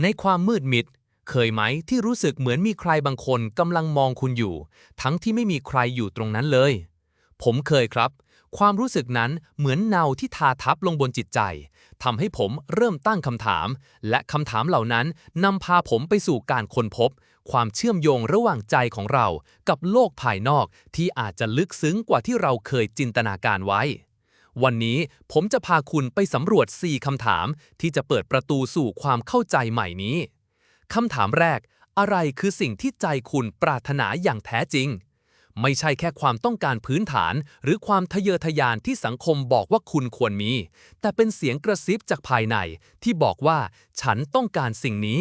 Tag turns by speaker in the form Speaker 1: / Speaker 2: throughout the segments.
Speaker 1: ในความมืดมิด เคยไหมที่รู้สึกเหมือนมีใครบางคนกำลังมองคุณอยู่ ทั้งที่ไม่มีใครอยู่ตรงนั้นเลย ผมเคยครับ ความรู้สึกนั้นเหมือนเนาที่ทาทับลงบนจิตใจทำให้ผมเริ่มตั้งคำถาม และคำถามเหล่านั้นนำพาผมไปสู่การค้นพบ ความเชื่อมโยงระหว่างใจของเรา กับโลกภายนอกที่อาจจะลึกซึ้งกว่าที่เราเคยจินตนาการไว้ วันนี้ผมจะพาคุณไปสำรวจ 4 คำถาม ที่จะเปิดประตูสู่ความเข้าใจใหม่นี้ คำถามแรก อะไรคือสิ่งที่ใจคุณปรารถนาอย่างแท้จริง ไม่ใช่แค่ความต้องการพื้นฐาน หรือความทะเยอทะยานที่สังคมบอกว่าคุณควรมี แต่เป็นเสียงกระซิบจากภายใน ที่บอกว่า ฉันต้องการสิ่งนี้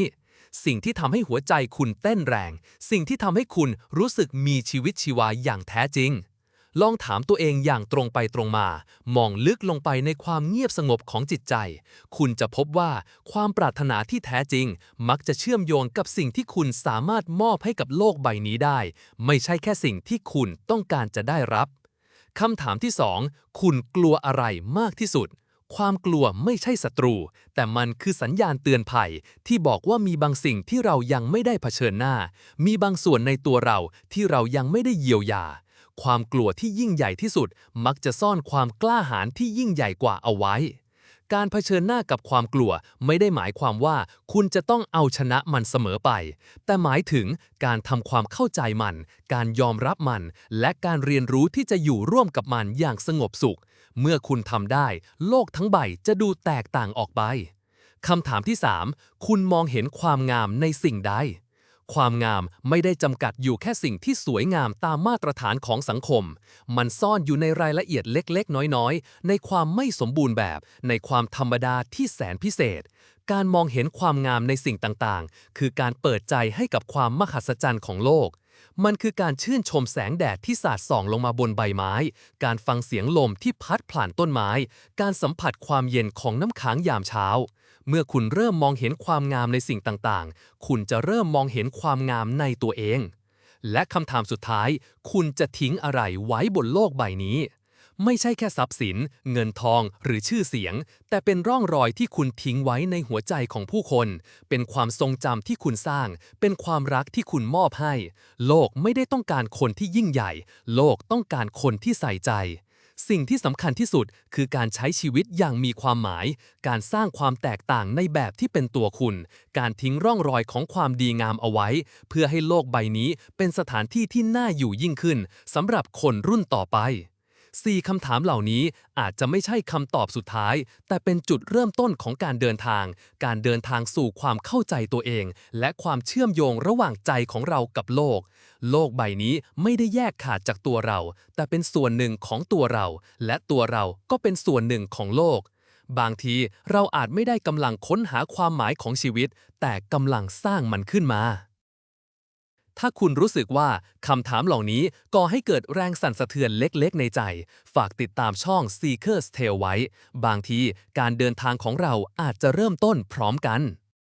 Speaker 1: สิ่งที่ทำให้หัวใจคุณเต้นแรง สิ่งที่ทำให้คุณรู้สึกมีชีวิตชีวาอย่างแท้จริง ลองถามตัวเองอย่างตรงไปตรงมา มองลึกลงไปในความเงียบสงบของจิตใจ คุณจะพบว่าความปรารถนาที่แท้จริง มักจะเชื่อมโยงกับสิ่งที่คุณสามารถมอบให้กับโลกใบนี้ได้ ไม่ใช่แค่สิ่งที่คุณต้องการจะได้รับคำถามที่ 2 คุณกลัวอะไรมากที่สุด ความกลัวไม่ใช่ศัตรู แต่มันคือสัญญาณเตือนภัย ที่บอกว่ามีบางสิ่งที่เรายังไม่ได้เผชิญหน้า มีบางส่วนในตัวเราที่เรายังไม่ได้เยียวยา ความกลัวที่ยิ่งใหญ่ที่สุดมักจะซ่อนความกล้าหาญที่ยิ่งใหญ่กว่าเอาไว้ การเผชิญหน้ากับความกลัวไม่ได้หมายความว่าคุณจะต้องเอาชนะมันเสมอไป แต่หมายถึงการทำความเข้าใจมัน การยอมรับมัน และการเรียนรู้ที่จะอยู่ร่วมกับมันอย่างสงบสุข เมื่อคุณทำได้ โลกทั้งใบจะดูแตกต่างออกไปคำถามที่ 3 คุณมองเห็นความงามในสิ่งใด ความงามไม่ได้จำกัดอยู่แค่สิ่งที่สวยงามตามมาตรฐานของสังคม มันซ่อนอยู่ในรายละเอียดเล็กๆ น้อยๆ ในความไม่สมบูรณ์แบบ ในความธรรมดาที่แสนพิเศษ การมองเห็นความงามในสิ่งต่างๆ คือการเปิดใจให้กับความมหัศจรรย์ของโลก มันคือการชื่นชมแสงแดดที่สาดส่องลงมาบนใบไม้ การฟังเสียงลมที่พัดผ่านต้นไม้ การสัมผัสความเย็นของน้ำค้างยามเช้า เมื่อคุณเริ่มมองเห็นความงามในสิ่งต่างๆ คุณจะเริ่มมองเห็นความงามในตัวเอง และคำถามสุดท้าย คุณจะทิ้งอะไรไว้บนโลกใบนี้ ไม่ใช่แค่ทรัพย์สิน เงินทองหรือชื่อเสียง แต่เป็นร่องรอยที่คุณทิ้งไว้ในหัวใจของผู้คน เป็นความทรงจำที่คุณสร้าง เป็นความรักที่คุณมอบให้ โลกไม่ได้ต้องการคนที่ยิ่งใหญ่ โลกต้องการคนที่ใส่ใจ สิ่งที่สำคัญที่สุดคือการใช้ชีวิตอย่างมีความหมาย การสร้างความแตกต่างในแบบที่เป็นตัวคุณ การทิ้งร่องรอยของความดีงามเอาไว้ เพื่อให้โลกใบนี้เป็นสถานที่ที่น่าอยู่ยิ่งขึ้นสำหรับคนรุ่นต่อไป 4 คำถามเหล่านี้อาจจะไม่ใช่คำตอบสุดท้าย แต่เป็นจุดเริ่มต้นของการเดินทาง การเดินทางสู่ความเข้าใจตัวเอง และความเชื่อมโยงระหว่างใจของเรากับโลก โลกใบนี้ไม่ได้แยกขาดจากตัวเรา แต่เป็นส่วนหนึ่งของตัวเรา และตัวเราก็เป็นส่วนหนึ่งของโลก บางทีเราอาจไม่ได้กำลังค้นหาความหมายของชีวิต แต่กำลังสร้างมันขึ้นมา ถ้าคุณรู้สึกว่าคำถามเหล่านี้ก่อให้เกิดแรงสั่นสะเทือนเล็กๆ ในใจ ฝากติดตามช่อง Seeker's Tale ไว้ บางทีการเดินทางของเราอาจจะเริ่มต้นพร้อมกัน